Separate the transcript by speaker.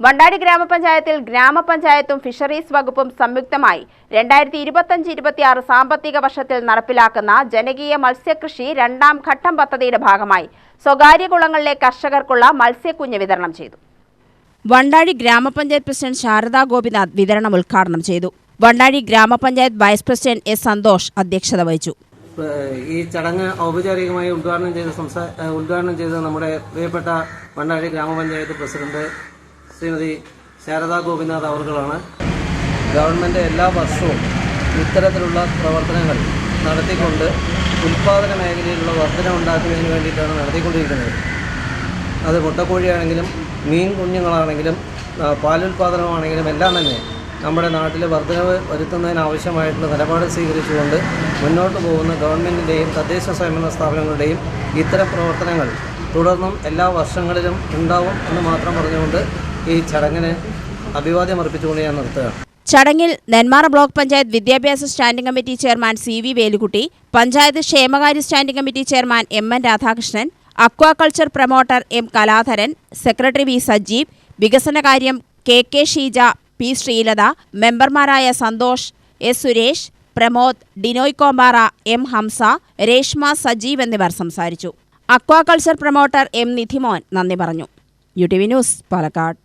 Speaker 1: വണ്ടാടി ഗ്രാമപഞ്ചായത്തിൽ ഗ്രാമപഞ്ചായത്തും ഫിഷറീസ് വകുപ്പും സംയുക്തമായി രണ്ടായിരത്തി ഇരുപത്തഞ്ച് ഇരുപത്തിയാറ് സാമ്പത്തിക വർഷത്തിൽ നടപ്പിലാക്കുന്ന ജനകീയ മത്സ്യകൃഷി രണ്ടാം ഘട്ടം പദ്ധതിയുടെ ഭാഗമായി സ്വകാര്യ കുളങ്ങളിലെ കർഷകർക്കുള്ള മത്സ്യക്കുഞ്ഞ് വിതരണം ചെയ്തു. വണ്ടാടി ഗ്രാമപഞ്ചായത്ത് പ്രസിഡന്റ് ശാരദാ ഗോപിനാഥ് വിതരണം ഉദ്ഘാടനം ചെയ്തു. വണ്ടാടി ഗ്രാമപഞ്ചായത്ത് വൈസ് പ്രസിഡന്റ് എസ് സന്തോഷ് അധ്യക്ഷത വഹിച്ചു.
Speaker 2: ഈ ചടങ്ങ് ഔപചാരികമായി ഉദ്ഘാടനം ചെയ്ത് സംസാ ഉദ്ഘാടനം ചെയ്ത് നമ്മുടെ പ്രിയപ്പെട്ട വണ്ടാടി ഗ്രാമപഞ്ചായത്ത് പ്രസിഡന്റ് ശ്രീമതി ശാരദാ ഗോപിനാഥ് അവർകളാണ്. ഗവൺമെന്റ് എല്ലാ വർഷവും ഇത്തരത്തിലുള്ള പ്രവർത്തനങ്ങൾ നടത്തിക്കൊണ്ട് ഉൽപ്പാദന മേഖലയിലുള്ള വർധന ഉണ്ടാക്കുന്നതിന് വേണ്ടിയിട്ടാണ് നടത്തിക്കൊണ്ടിരിക്കുന്നത്. അത് മുട്ടക്കോഴിയാണെങ്കിലും മീൻ കുഞ്ഞുങ്ങളാണെങ്കിലും പാലുൽപാദനമാണെങ്കിലും എല്ലാം തന്നെ നമ്മുടെ നാട്ടിൽ വർധനവ് വരുത്തുന്നതിനാവശ്യമായിട്ടുള്ള നിലപാട് സ്വീകരിച്ചുകൊണ്ട് മുന്നോട്ട് പോകുന്ന ഗവൺമെന്റിന്റെയും തദ്ദേശ സ്വയംഭരണ സ്ഥാപനങ്ങളുടെയും ഇത്തരം പ്രവർത്തനങ്ങൾ തുടർന്നും എല്ലാ വർഷങ്ങളിലും ഉണ്ടാവും എന്ന് മാത്രം പറഞ്ഞുകൊണ്ട് ഈ ചടങ്ങിന് അഭിവാദ്യം അർപ്പിച്ചുകൊണ്ട് ഞാൻ നിർത്തുകയാണ്.
Speaker 1: ചടങ്ങിൽ നെന്മാറ ബ്ലോക്ക് പഞ്ചായത്ത് വിദ്യാഭ്യാസ standing committee chairman C V Velukutty panchayat ക്ഷേമകാര്യ standing committee chairman M N Radhakrishnan aquaculture promoter M Kaladharan secretary V Sajeev വികസനകാര്യം K K Sheeja P Sreelatha മെമ്പർമാരായ സന്തോഷ് എസ് സുരേഷ് പ്രമോദ് ഡിനോയ് കോമ്പാറ എം ഹംസ രേഷ്മ സജീവ് എന്നിവർ സംസാരിച്ചു. അക്വാകൾച്ചർ പ്രൊമോട്ടർ എം നിധിമോൻ നന്ദി പറഞ്ഞു. U T V news Palakkad.